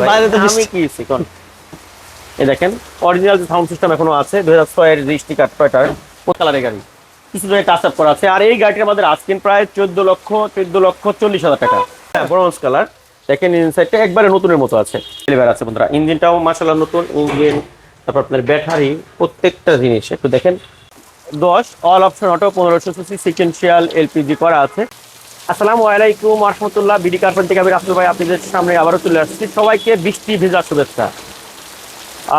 ভাই বাইরে তো আমি কি কোন? এই দেখেন অরিজিনাল যে সাউন্ড সিস্টেম এখনও আছে দুই হাজার ছয়ের রেজিস্ট্রি কার্ড টয়টার কালারের গাড়ি? কিছু জায়গায় টাচ আপ করা আছে আর এই গাড়িটির আমাদের আজকের প্রায় চোদ্দ লক্ষ চোদ্দ লক্ষ চল্লিশ হাজার টাকা। হ্যাঁ ব্রোঞ্জ কালার দেখেন ইনসাইডটা একবারে নতুনের মতো আছে। ডেলিভার আছে বন্ধুরা ইঞ্জিনটাও মাসাল্লাহ নতুন ইঞ্জিন তারপর আপনার ব্যাটারি প্রত্যেকটা জিনিস। একটু দেখেন দশ অল অপশন অটো পনেরোশো সিসি সিকেন্সিয়াল এলপিজি করা আছে। আসসালামু আলাইকুম রহমতুল্লাহ বিডি কার্পেন থেকে আমি রাসুল ভাই আপনাদের সামনে আবারও চলে আসছি। সবাইকে বৃষ্টি ভেজা শুভেচ্ছা।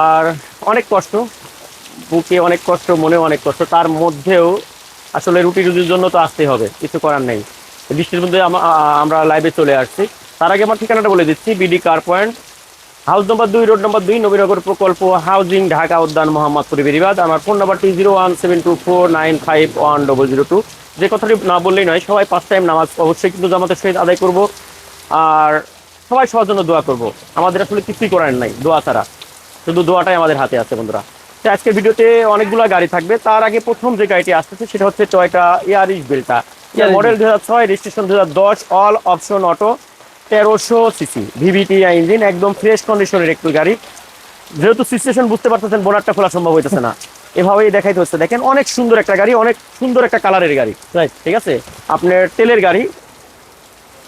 আর অনেক কষ্ট, বুকে অনেক কষ্ট মনে অনেক কষ্ট, তার মধ্যেও আসলে রুটি রুটির জন্য তো আসতেই হবে, কিছু করার নেই। বৃষ্টির মধ্যে আমরা লাইভে চলে আসছি। তার আগে আমার ঠিকানাটা বলে দিচ্ছি, BD car point, house number দুই, রোড নম্বর দুই, নবীনগর প্রকল্প হাউজিং, ঢাকা উদ্যান, মোহাম্মদপুর, বেরিবাদ। আমার ফোন নাম্বারটি zero one seven two four nine five one double zero two. যে কথাটি না বললেই নয় সবাই পাঁচ টাইম নামাজ অবশ্যই কিন্তু জামাতের সহিত আদায় করব আর সবাই সবার জন্য দোয়া করব। আমাদের আসলে কিছুই করার নাই দোয়া ছাড়া। শুধু দোয়াটাই আমাদের হাতে আছে বন্ধুরা। তো আজকের ভিডিওতে অনেকগুলো গাড়ি থাকবে। তার আগে প্রথম যে গাড়িটি আসতেছে সেটা হচ্ছে টয়টা ইয়ারিশ বেলটা মডেল দুই হাজার ছয় রেজিস্ট্রেশন দু হাজার দশ অল অপশন অটো তেরোশো সিসি ভিভিটি ইঞ্জিন একদম ফ্রেশ কন্ডিশনের একটু গাড়ি। যেহেতু সিচুয়েশন বুঝতে পারতেছেন বোনারটা খোলা সম্ভব হইতেছে না। এভাবেই দেখাইতে হচ্ছে। দেখেন অনেক সুন্দর একটা গাড়ি অনেক সুন্দর একটা কালারের গাড়ি। রাইট ঠিক আছে? আপনার তেলের গাড়ি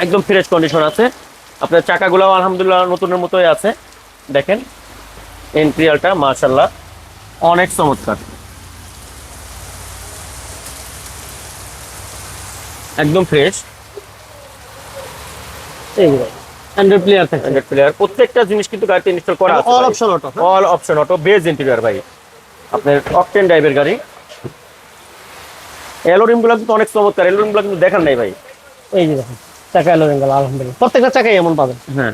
একদম ফ্রেশ কন্ডিশন আছে। আপনার চাকাগুলো আলহামদুলিল্লাহ নতুনের মতোই আছে। দেখেন এন্ট্রিয়ালটা মাশাল্লাহ অনেক চমৎকার। একদম ফ্রেশ অ্যান্ড্রয়েড প্লেয়ার থাকে। হান্ড্রেড প্লেয়ার প্রত্যেকটা জিনিস কিন্তু গাড়িতে ইনস্টল করা আছে all option auto all option auto beige interior ভাই। আপনার অকটেন ড্রাইভের গাড়ি। এলোরিমগুলো কিন্তু অনেক চমৎকার। এলোরিমগুলো কিন্তু দেখার নাই ভাই। এই যে দেখেন চাকা এলো বেঙ্গল আলহামদুলিল্লাহ। প্রত্যেকটা চাকাই এমন পাবেন। হ্যাঁ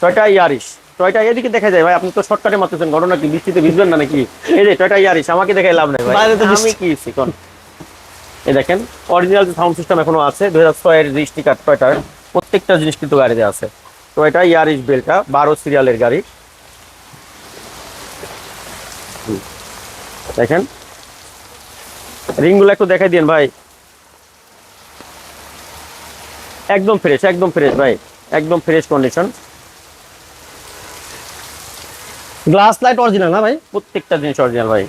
টয়টা ইয়ারিশ টয়টা এদিকে দেখা যায় ভাই আপনি তো শর্টকাটে মারতেছেন ঘটনা কি বৃষ্টিতে ভিজবেন না নাকি? এই যে টয়টা ইয়ারিশ আমাকে দেখাই লাভ নাই ভাই। আমি। কি শিখন এই দেখেন অরিজিনাল যে সাউন্ড সিস্টেম এখনও আছে দুই হাজার ছয়ের রেজিস্ট্রি কার্ড টয়টার প্রত্যেকটা জিনিস কিন্তু গাড়িতে আছে। টয়টা ইয়ারিশ বেলটা বারো সিরিয়ালের গাড়ি। দেখেন। রিংগুলো একটু দেখাই দিন ভাই। একদম ফ্রেশ একদম ফ্রেশ ভাই একদম fresh condition glass light original না ভাই? প্রত্যেকটা জিনিস অরিজিনাল ভাই।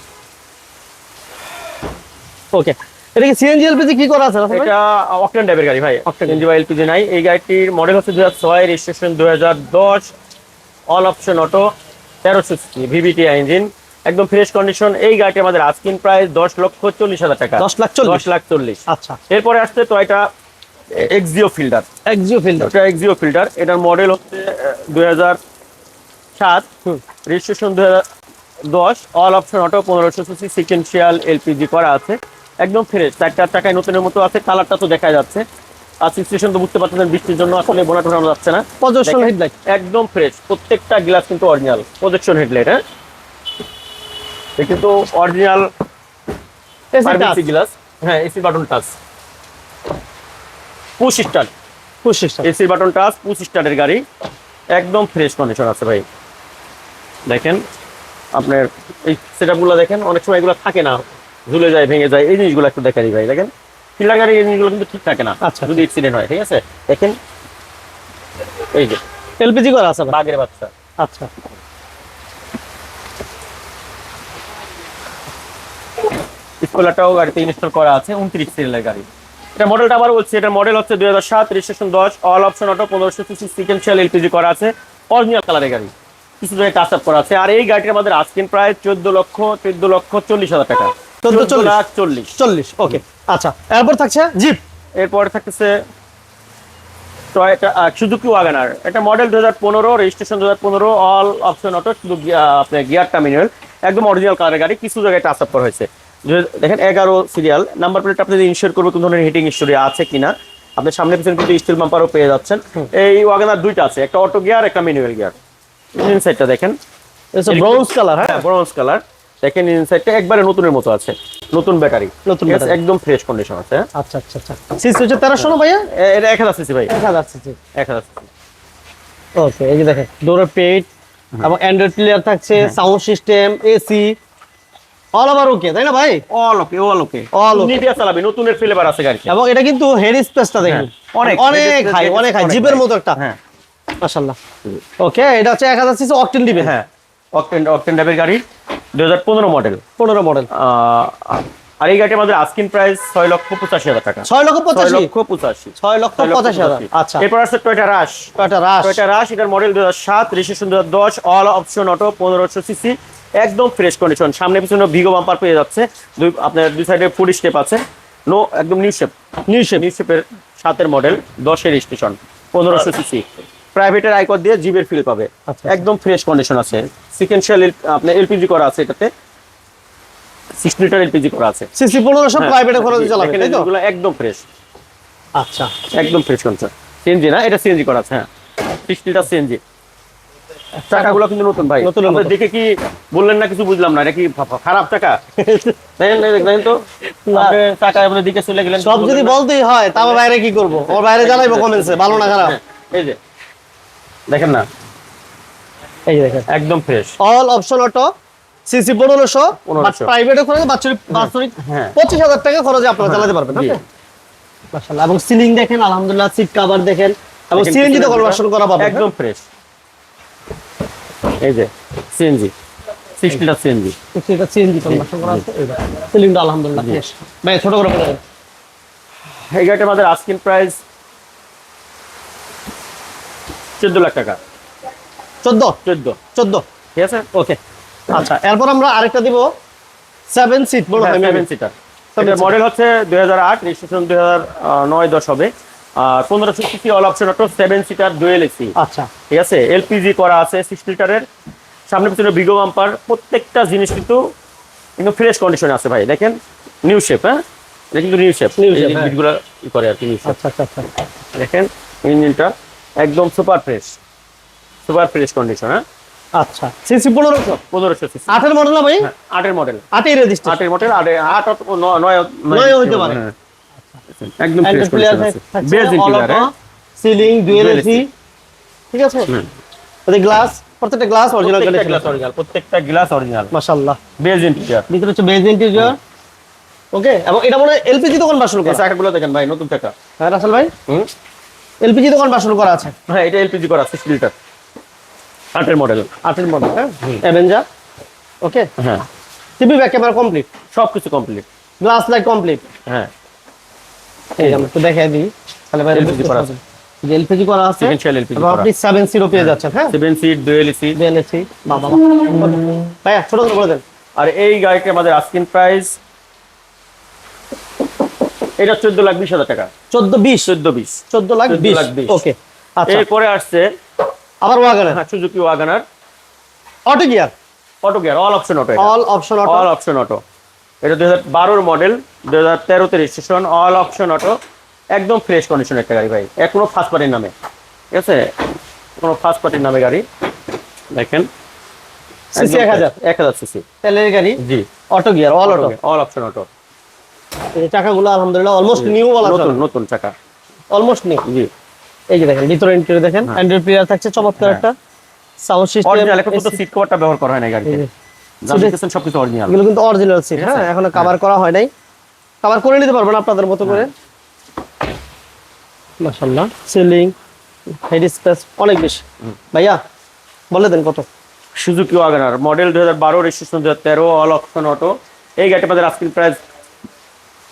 ওকে এটা কি সিএনজি এলপিজি কি করা আছে? এটা অকটেন টাইপের গাড়ি ভাই অকটেন এনজি বা এলপিজি নাই। এই গাড়িটির মডেল হচ্ছে দুই হাজার রেজিস্ট্রেশন দুই হাজার দশ অল অপশন অটো তেরোশো সিসি ভিভিটি ইঞ্জিন একদম ফ্রেশ কন্ডিশন এই গাড়িটি আমাদের আজকিন প্রাইস দশ লক্ষ চল্লিশ হাজার টাকা। 10 লাখ দশ লাখ চল্লিশ। আচ্ছা। এরপরে আসছে তো এটা এক্সিও ফিল্ডার এক্সিও ফিল্ডার এটা এক্সিও ফিল্ডার এটার মডেল হচ্ছে দুই হাজার সাত। রেজিস্ট্রেশন দুই হাজার দশ। অল অপশন অটো পনেরোশো সিসি সিকেন্সিয়াল এলপিজি করা আছে। একদম ফ্রেশ চার চার টাকায় নতুনের মতো আছে কালারটা তো দেখা যাচ্ছে। আর সিচুয়েশন তো বুঝতে পারতেছেন বৃষ্টির জন্য আসলে বোনা টোনানো যাচ্ছে না। প্রজেকশন হেডলাইট একদম ফ্রেশ প্রত্যেকটা গ্লাস কিন্তু অরিজিনাল প্রজেকশন হেডলাইট হ্যাঁ? এটা কিন্তু অরিজিনাল এসি গ্লাস হ্যাঁ AC button touch push start push system AC button touch push স্টার্টের গাড়ি। একদম ফ্রেশ কন্ডিশন আছে ভাই। দেখেন আপনার এই সেটআপগুলো দেখেন অনেক সময় এগুলো থাকে না। ঝুলে যায় ভেঙে যায় এই জিনিসগুলো একটু দেখা দিই ভাই দেখেন। ফিল্ডার গাড়ি এই জিনিসগুলো কিন্তু ঠিক থাকে না। আচ্ছা। যদি অ্যাক্সিডেন্ট হয় ঠিক আছে? দেখেন এই যে। এলপিজি করা আছে বাঘের বাচ্চা। আচ্ছা। স্কলারটাও গাড়িতে ইনস্টল করা আছে উনত্রিশ সিরিয়ালের গাড়ি। এটা মডেলটা আবার বলছি এটা মডেল হচ্ছে দুই হাজার সাত রেজিস্ট্রেশন দশ অল অপশন অটো পনেরোশো সিসি সিকেন্সিয়াল এলপিজি করা আছে অরিজিনাল কালারের গাড়ি। কিছু জায়গায় টাচ আপ করা আছে আর এই গাড়িটির আমাদের আজকের প্রায় চোদ্দ লক্ষ চোদ্দ লক্ষ চল্লিশ হাজার টাকা। চোদ্দ লাখ চল্লিশ। চল্লিশ ওকে আচ্ছা এরপর থাকছে জিপ এরপরে থাকতেছে টয়টা সুজুকি ওয়াগানার এটা মডেল দু হাজার পনেরো রেজিস্ট্রেশন দু হাজার পনেরো অল অপশন অটো শুধু আপনার গিয়ার টার্মিনাল একদম অরিজিনাল কালারের গাড়ি কিছু জায়গায় টাচ আপ করা হয়েছে। দেখেন এগারো সিরিয়াল নাম্বার প্লেট আপনি ইনশিওর করব কোন ধরনের হিটিং হিস্টোরি আছে কিনা। আপনার সামনে পিছনে কিন্তু স্টিল বাম্পারও পেয়ে যাচ্ছেন। এই ওয়াগানার দুইটা আছে একটা অটো গিয়ার একটা ম্যানুয়াল গিয়ার ইনসাইডটা দেখেন। ব্রাউন্স কালার হ্যাঁ? হ্যাঁ কালার দেখেন ইনসাইডটা একবারে নতুনের মতো আছে। নতুন ব্যাটারি নতুন। একদম ফ্রেশ কন্ডিশন আছে হ্যাঁ? আচ্ছা আচ্ছা আচ্ছা। সিসি হচ্ছে তেরোশো না ভাইয়া? এটা এক হাজার সিসি ভাই। এক হাজার সিসি। এক হাজার সিসি। ওকে এই যে দেখেন ডোরের পেট এবং অ্যান্ড্রয়েড প্লেয়ার থাকছে sound system AC all over okay তাই না ভাই? All okay all okay All okay. নিডিয়া চালাবি নতুনের ফ্লেভার আছে গাড়িতে। এবং এটা কিন্তু হেড স্পেসটা দেখুন। হ্যাঁ, অনেক, অনেক হাই অনেক হাই জিপের মতো একটা। হ্যাঁ। মাশাআল্লাহ। ওকে এটা হচ্ছে এক হাজার সিসি অকটেন দিবে হ্যাঁ অকটেন অকটেন টাইপের গাড়ি দু হাজার পনেরো মডেল পনেরো মডেল আর এই গাড়িটা আমাদের আস্কিন প্রাইস ছয় লক্ষ পঁচাশি হাজার টাকা। ছয় লক্ষ ছয় পঁচাশি লক্ষ পঁচাশি। ছয় লক্ষ ছয় লক্ষ পঁচাশি হাজার আচ্ছা। এরপর আছে টয়টা রাশ কয়টা রাস টয়টা রাশ এটার মডেল দু হাজার সাত রেজিস্ট্রেশন দু হাজার দশ অল অপশন অটো পনেরোশো সিসি। একদম ফ্রেশ কন্ডিশন সামনে পিছনে ভিগো বাম্পার পেয়ে যাচ্ছে। দুই আপনার দুই সাইডে ফুড স্টেপ আছে। নো একদম new shape new shape new শেপের সাতের মডেল দশের স্টেশন পনেরোশো সিসি প্রাইভেটের আইকর দিয়ে জিবের ফিল পাবে। আচ্ছা। একদম ফ্রেশ কন্ডিশন আছে। সিকেন্সিয়াল আপনার এলপিজি করা আছে এটাতে। সিক্স লিটার এলপিজি করা আছে। সিসি পনেরোশো হ্যাঁ, প্রাইভেটে খরচ চালাবে এগুলো একদম ফ্রেশ আচ্ছা। একদম ফ্রেশ কন্ডিশন সিএনজি না? এটা সিএনজি করা আছে হ্যাঁ। সিক্স লিটার সিএনজি টাকাগুলো কিন্তু নতুন ভাই। নতুন, দেখে কি বললেন না কিছু বুঝলাম না এটা কি খারাপ টাকা? দেখেন দেখেন তো। আপনার দিকে চলে গেলেন সব যদি বলতেই হয় তারপর বাইরে কি করব? ওর বাইরে জানাইবো কমেন্টসে ভালো না খারাপ? হ্যাঁ, এই যে। দেখেন না। এই যে দেখেন। একদম fresh all option auto CC পনেরোশো 1500 প্রাইভেটে খরচ বাৎসরিক বাৎসরিক হ্যাঁ। পঁচিশ হাজার টাকা খরচে আপনারা চালাতে পারবেন। এবং সিলিং দেখেন আলহামদুলিল্লাহ সিট কভার দেখেন এবং সিএনজি তো কনভার্সন করা পাবেন একদম ফ্রেশ এই যে সিএনজি সিক্স লিটার সিএনজি? এটা সিএনজি কনভার্সন করা আছে দেখেন আলহামদুলিল্লাহ ফ্রেশ ভাই ছোট করে বলেন। এই গাড়িটার আমাদের আস্কিন প্রাইস চোদ্দ লাখ টাকা। চোদ্দ? চোদ্দ। চোদ্দ? ঠিক আছে? ওকে। আচ্ছা এরপর আমরা আরেকটা দিব সেভেন সিট বলো সেভেন সিটার। মডেল হচ্ছে দুই হাজার আট রেজিস্ট্রেশন দুই হাজার নয় দশ হবে। আর পনেরোশো CC all option auto seven seater dual AC আচ্ছা। ঠিক আছে? এলপিজি করা আছে সিক্স লিটারের সামনে পিছনে বিগো বাম্পার প্রত্যেকটা জিনিস কিন্তু কিন্তু ফ্রেশ কন্ডিশনে আছে ভাই দেখেন? নিউ শেপ হ্যাঁ? এটা কিন্তু নিউ শেপ হ্যাঁ। বিটগুলো করে আর কি নিউ শেপ আচ্ছা আচ্ছা আচ্ছা। দেখেন ইঞ্জিনটা একদম super fresh super fresh condition হ্যাঁ? আচ্ছা। সিসি পনেরোশো? পনেরোশো সিসি। আটের মডেল না ভাই? আটের মডেল আটেই রেজিস্টার আটের মডেল আটে আট নয় নয় হইতে পারে। একদম ফ্রেশ কন্ডিশন আছে। Beige interior ceiling dual AC ঠিক আছে। ওদের গ্লাস প্রত্যেকটা গ্লাস অরিজিনাল গ্লাস অরিজিনাল প্রত্যেকটা গ্লাস অরিজিনাল মাশাআল্লাহ। বেজ ইন্টিরিয়ার ভিতরে হচ্ছে বেজ ইন্টেরিয়র ওকে এবং এটা মনে এলপিজি দোকান বাসন এই করা চাকাগুলো দেখেন ভাই নতুন চাকা হ্যাঁ রাসেল ভাই? হুম। এলপিজি দোকান বাসন করা আছে। হ্যাঁ এটা এলপিজি করা সিক্স লিটার আটের মডেল আটের মডেল হ্যাঁ? অ্যাভেঞ্জার ওকে হ্যাঁ। টিভি ব্যাক ক্যামেরা কমপ্লিট সব কিছু কমপ্লিট গ্লাস লাইট কমপ্লিট হ্যাঁ। এই আমরা একটু দেখাই দিই। তাহলে ভাই LPG করা আছে। যে এলপিজি করা আছে LPG এবং করা। আপনি সেভেন জিরো পেয়ে যাচ্ছেন হ্যাঁ? সেভেন সিট ডুয়েল এসি বিএলএসি বাবা ভাইয়া ছোট করে বলে দেন। আর এই গাড়িটি আমাদের আস্কিন প্রাইস এটা চোদ্দ লাখ বিশ হাজার টাকা। চোদ্দ বিশ? চোদ্দ বিশ। চোদ্দ লাখ 14 লাখ বিশ। ওকে আচ্ছা। এরপরে আসছে আবার ওয়াগানের হ্যাঁ Suzuki Wagon R auto gear auto gear all option auto all option auto all option auto এটা দুই হাজার বারোর মডেল দুই হাজার তেরোতে রেজিস্ট্রেশন অল অপশন অটো একদম ফ্রেশ কন্ডিশন একটা গাড়ি ভাই। এক কোনো ফার্স্ট পার্টির নামে। ঠিক আছে? কোনো ফার্স্ট পার্টির নামে গাড়ি। দেখেন। CC 1000 এক হাজার। সিসি তেলের গাড়ি? জি। Auto gear all auto all option auto এই চাকাগুলো আলহামদুলিল্লাহ অলমোস্ট নিউ বলা নতুন নতুন চাকা। অলমোস্ট নিউ জি। এই যে দেখেন ভিতরে ইন্টেরিয়র দেখেন। অ্যান্ড্রয়েড প্লেয়ার থাকছে চমৎকার হ্যাঁ। একটা সাউন্ড সিস্টেম অরিজিনাল এখন তো সিট কভারটা ব্যবহার করা হয় না গাড়িতে। যা দেখতেছেন সবকিছু অরিজিনাল এগুলো কিন্তু অরিজিনাল সিট হ্যাঁ এখনও কভার করা হয় নাই। কভার করে নিতে পারবেন আপনাদের মতো করে। মাশাআল্লাহ সিলিং হেড স্পেস অনেক বেশি। ভাইয়া বলে দেন কত? সুজুকি ওয়াগনার মডেল দুই হাজার বারো রেজিস্ট্রেশন দুই হাজার তেরো অল অপশন অটো এই গাড়িটা আমাদের আজকের প্রাইস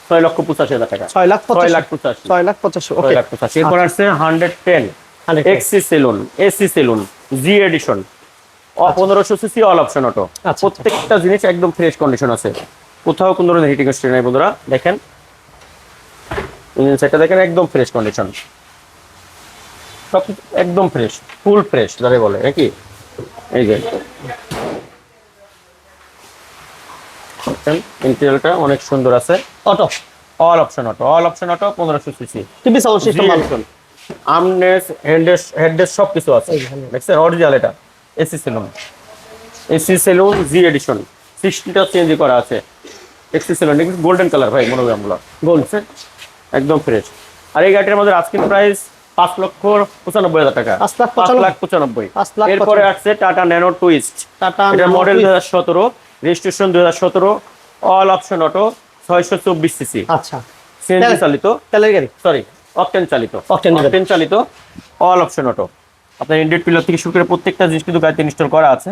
ছয় লক্ষ পঁচাশি হাজার টাকা। ছয় লাখ ছয় লাখ পঁচাশি। ছয় লাখ পঁচাশি ছয় লাখ পঁচাশি। এরপর আসছে hundred ten 110 Axio saloon AC saloon G edition পনেরোশো সিসি অল অপশন অটো আচ্ছা। প্রত্যেকটা জিনিস একদম ফ্রেশ কন্ডিশন আছে। কোথাও কোনো ধরনের হিটিং স্ট্রি নাই বন্ধুরা দেখেন। ইঞ্জিন সেটটা দেখেন একদম ফ্রেশ কন্ডিশন সব একদম ফ্রেশ ফুল ফ্রেশ যারে বলে নাকি? এই যে। ইন্টেরিয়রটা অনেক সুন্দর আছে। Auto all option auto all option auto পনেরোশো সিসি টিভি সাউন্ড সিস্টেম ভালো আমনেস হেডেস হেডেস সব কিছু আছে। দেখছেন? অরিজিনাল এটা। AC saloon. AC saloon G edition সিক্সটিটা change করা আছে। AC salon. গোল্ডেন কালার ভাই মনোগ্রামগুলো। গোল্ড একদম ফ্রেশ আর এই গাড়িটার মধ্যে আজকের প্রাইস পাঁচ লক্ষ পঁচানব্বই হাজার টাকা। পাঁচ লাখ পাঁচ পঁচানব্বই। লাখ পঁচানব্বই। এরপরে আসছে Tata Nano Twist Tata model দু হাজার সতেরো। রেজিস্ট্রেশন দু হাজার সতেরো। অল অপশন অটো ছয়শো চব্বিশ সিসি আচ্ছা। সিএনজি চালিত। তেলের গাড়ি? সরি অকটেন চালিত। অকটেন চালিত। অল অপশন অটো আপনার ইন্ডিয়ান পিলার থেকে শুরু করে প্রত্যেকটা জিনিস কিন্তু গাড়িতে ইনস্টল করা আছে।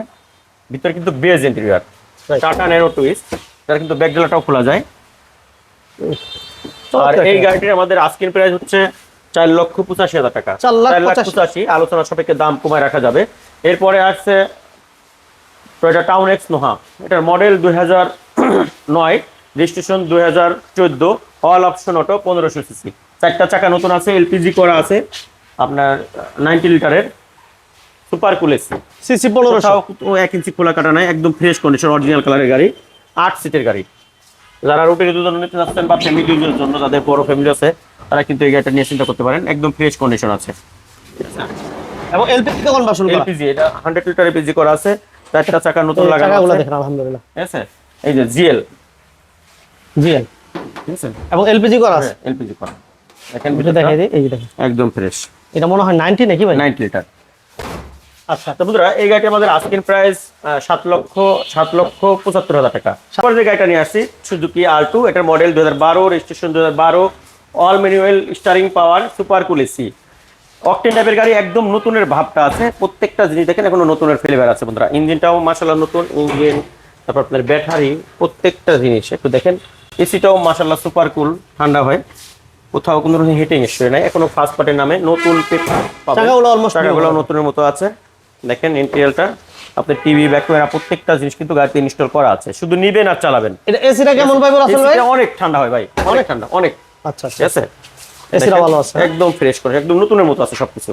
ভিতরে কিন্তু beige interior. Tata Nano Twist যার কিন্তু ব্যাকডালাটাও খোলা যায়। আর এই গাড়িটির আমাদের আস্কিং প্রাইস হচ্ছে চার লক্ষ পঁচাশি হাজার টাকা। চার লাখ পঁচাশি। পঁচাশি আলোচনা সাপেক্ষে দাম কমায় রাখা যাবে। এরপরে আসছে টয়োটা টাউন এক্স নোহা এটার মডেল দুই হাজার নয় রেজিস্ট্রেশন দুই হাজার চোদ্দ অল অপশন অটো পনেরোশো সিসি চারটা চাকা নতুন আছে এলপিজি করা আছে। আপনার নাইনটি লিটারের সুপার কুল এসি। সিসি পনেরোশো। এক ইঞ্চি খোলা কাটা নাই একদম ফ্রেশ কন্ডিশন অরিজিনাল কালারের গাড়ি আট সিটের গাড়ি। যারা রুটির জন্য নিতে যাচ্ছেন বা ফ্যামিলি ইউজের জন্য যাদের বড় ফ্যামিলি আছে তারা কিন্তু এই গাড়িটা নিয়ে চিন্তা করতে পারেন একদম ফ্রেশ কন্ডিশন আছে। এবং এলপিজি কনভার্সন করা। এলপিজি এটা হান্ড্রেড লিটার এলপিজি করা আছে চারটা চাকা নতুন লাগানো চাকাগুলো আছে। দেখেন আলহামদুলিল্লাহ। আছে? এই যে জিএল জি ঠিক আছে? এবং এলপিজি করা আছে। এলপিজি করা। দেখেন ভিতরটা। দেখাই দিই এই দেখেন। একদম ফ্রেশ এটা মনে হয় নাইনটি নাকি ভাই? Ninety litre. আচ্ছা তো বন্ধুরা এই গাড়িটি আমাদের আস্কিং প্রাইস সাত লক্ষ সাত লক্ষ পঁচাত্তর হাজার টাকা। তারপর যে গাড়িটা নিয়ে আসছি সুজুকি আর টু এটার মডেল দু হাজার বারো রেজিস্ট্রেশন দু হাজার বারো all manual steering power super cool AC octane টাইপের গাড়ি একদম নতুনের ভাবটা আছে। প্রত্যেকটা জিনিস দেখেন এখনও নতুনের ফ্লেভার আছে বন্ধুরা। ইঞ্জিনটাও মাসাল্লাহ নতুন ইঞ্জিন তারপর আপনার ব্যাটারি প্রত্যেকটা জিনিস। একটু দেখেন এসিটাও মাসাল্লাহ সুপার কুল ঠান্ডা হয়। কোথাও কোনো হিটিং ইস্যু নাই। এখনও ফার্স্ট পার্টের নামে। নতুন চাকাগুলো almost new নতুনের মতো আছে। দেখেন ইন্টেরিয়ালটা আপনার টিভি ব্যাক প্রত্যেকটা জিনিস কিন্তু গাড়িতে ইনস্টল করা আছে। শুধু নিবেন আর চালাবেন। এটা এসিটা কেমন পাইবো রাসেল ভাই? অনেক ঠান্ডা হয় ভাই। অনেক ঠান্ডা অনেক। আচ্ছা ঠিক আছে? এসিটা ভালো আছে একদম ফ্রেশ করে একদম নতুনের মতো আছে সবকিছু।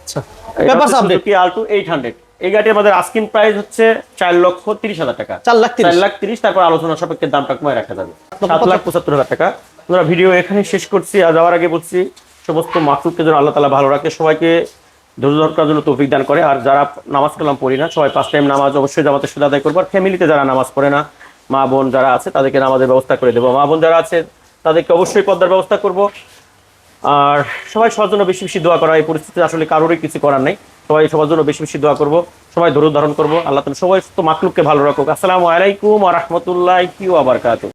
আচ্ছা। পেপারস আপডেট কি আলটু এইট হান্ড্রেড এই গাড়ির আমাদের আস্কিং প্রাইস হচ্ছে চার লক্ষ তিরিশ হাজার টাকা। চার লাখ তিরিশ। চার লাখ তিরিশ তারপর আলোচনা সাপেক্ষে দামটা কমায় রাখা যাবে। আপনার সাত কত? লাখ পঁচাত্তর হাজার টাকা। আমরা ভিডিও এখানে শেষ করছি। আর যাওয়ার আগে বলছি, সমস্ত মাকলুককে যেন আল্লাহ তালা ভালো রাখে, সবাইকে ধৈর্য ধর করার জন্য তৌফিক দান করে। আর যারা নামাজ কালাম পড়ি না, সবাই পাঁচ টাইম নামাজ অবশ্যই জামাতের সাথে আদায় করব। আর ফ্যামিলিতে যারা নামাজ পড়ে না, মা, বোন যারা আছে, তাদেরকে নামাজের ব্যবস্থা করে দেবো। মা, বোন যারা আছে, তাদেরকে অবশ্যই পদ্মার ব্যবস্থা করব। আর সবাই সবার জন্য বেশি বেশি দোয়া করা, এই পরিস্থিতিতে আসলে কারোরই কিছু করার নেই। সবাই সবার জন্য বেশি বেশি দোয়া করব, সবাই ধৈর্য ধারণ করব। আল্লাহ তালা সবাই তো মাকলুককে ভালো রাখুক। আসসালামু আলাইকুম আ রহমতুল্লাহ কি আবার